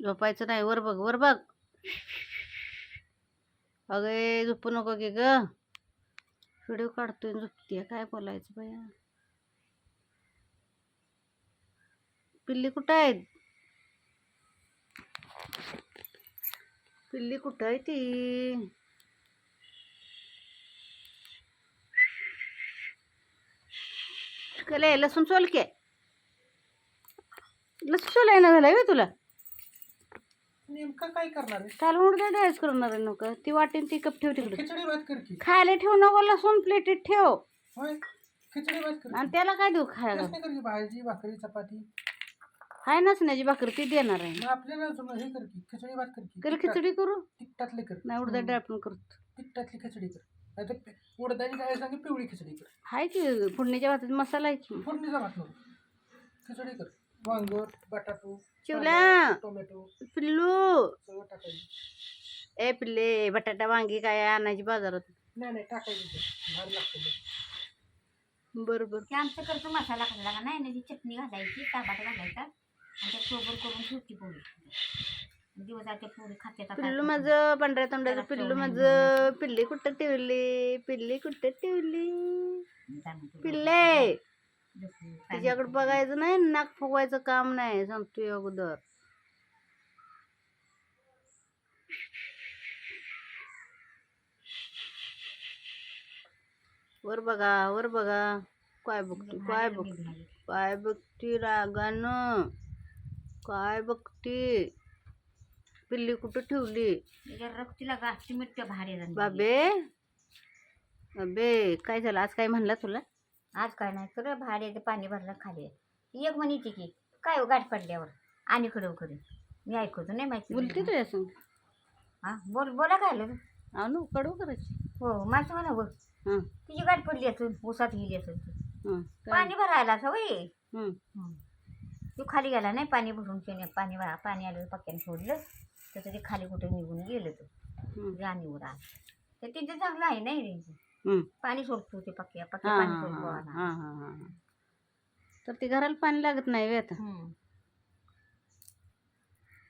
झोपायचं नाही. वर बघ वर बघ. अगे झोपू नको की ग. व्हिडिओ काढतोय झोपते काय बोलायचं बाया? पिल्ली कुठं आहेत? पिल्ली कुठं आहे ती? कले लसूण चोलके सोलाय ना झालाय व्हय तुला? नेमकं काय करणार आहे काल उडदा डायस करणार आहे नको ती वाटेन ती कप ठेव तिकडे. खिचडी भात कर की. खायला ठेव नको लसूण प्लेटीत ठेव. होय? खिचडी भात कर आणि त्याला काय देऊ खायला? कसं कर की भाजी भाकरी चपाती. हाय नसण्याची भाकरी ती देणार आहे. मग आपल्याला जुनं हे कर की खिचडी भात कर की. कल तिखटात- खिचडी करू? तिखटातली कर. नाही उडदा डाळ पण करतो. तिखटातली खिचडी कर. नाही तर उडदाची डाळ सांगे पिवळी खिचडी कर. हाय की फोडणीच्या भातात मसाला आहे की. फोडणीचा भात नको. खिचडी कर. वांग बटाटो चिवला. कांदा, टोमॅटो. पिल्लू. सगळं टाकायचं. ए पिल्ले बटाटा वांगी काय आणायची बाजारात? नाही नाही टाकायचं ते. भारी लागतं ते. बरोबर ते आमचं करतो मसाला घातला का नाही त्याची चटणी घालायची टमाटा घालायचा. आणि त्या सोबत करून ठेवती पोळी. दिवसात ते पोळी खाते का काय पिल्लू करते. माझं पांढऱ्या तोंडाचं पिल्लू माझं. पिल्ली कुठं ठेवली? पिल्ली कुठं ठेवली? पिल्ले! तिच्याकडे बघायचं नाही नाक फुगवायचं काम नाही सांगतोय अगोदर. वर बघा वर बघा. काय बघती काय बघ निघाली. काय बघती रागानं? काय बघती? पिल्ली कुठं ठेवली? त्याच्या रक्तीला गाठी मिठ्या भारी झाली. बाबे बाबे काय झालं? आज काय म्हणला तुला? आज काय नाही तर भाड्याचं पाणी भरलं खाली एक म्हणायची की काय हो गाठ पडल्यावर? आणि कडव करे मी ऐकतो नाही माहिती बोलते तुझ्या संग. हा बोल बोला काय आलं कडू करायची. हो माझं म्हणा बघ हां. तिची गाठ पडली असेल ऊसात गेली असेल ती. हां काय? पाणी भरायला सवय हं. तू खाली गेला नाही पाणी भरून शेणे पाणी भरा पाणी आलं पक्क्याने सोडलं. त्याचं ते खाली कुठे निघून गेलं तो. हं. जाणीवर आलं. तर तिचं चांगलं आहे नाही रे. हं. पाणी सोडतो ते पक्क्या हां पाणी सोडतो आता. तर ती घराला पाणी लागत नाही आता. हं.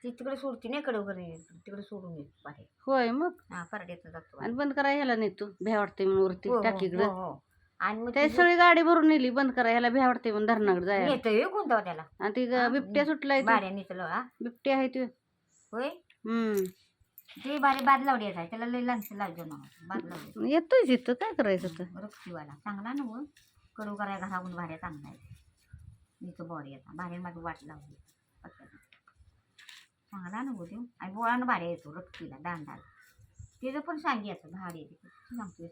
ती तिकडे सोडती नाही कडे वगैरे तिकडे सोडून येत पाणी होय मग? हा जातो आणि बंद करा ह्याला नेतो भ्या वाटते म्हणून वरती हो, हो, टाकीकडं हो, हो. आणि मग ते सगळी गाडी भरून नेली बंद करा ह्याला भ्या वाटते म्हणून धरणाकडे जायला. येतोय कोणता त्याला. आणि ती ग- बिबट्या सुटलाय तो. हा. बिबट्या आहे तो होय? हम्म. ते बारे बाद लावडी त्याला लई लांच लावજો ना बाद लावडी येतोय तिथं काय करायचं तर चांगला ना कडू करायला घराहून भाड्या चांगला आहे. मीचं बॉडी आता. भाड्या माझी वाट लावली. चांगला ना गो देऊ आणि बोळानं भाड्या येतो रक्तीला दांडाला. त्याचं पण सांगी असं भाडे सांगतोय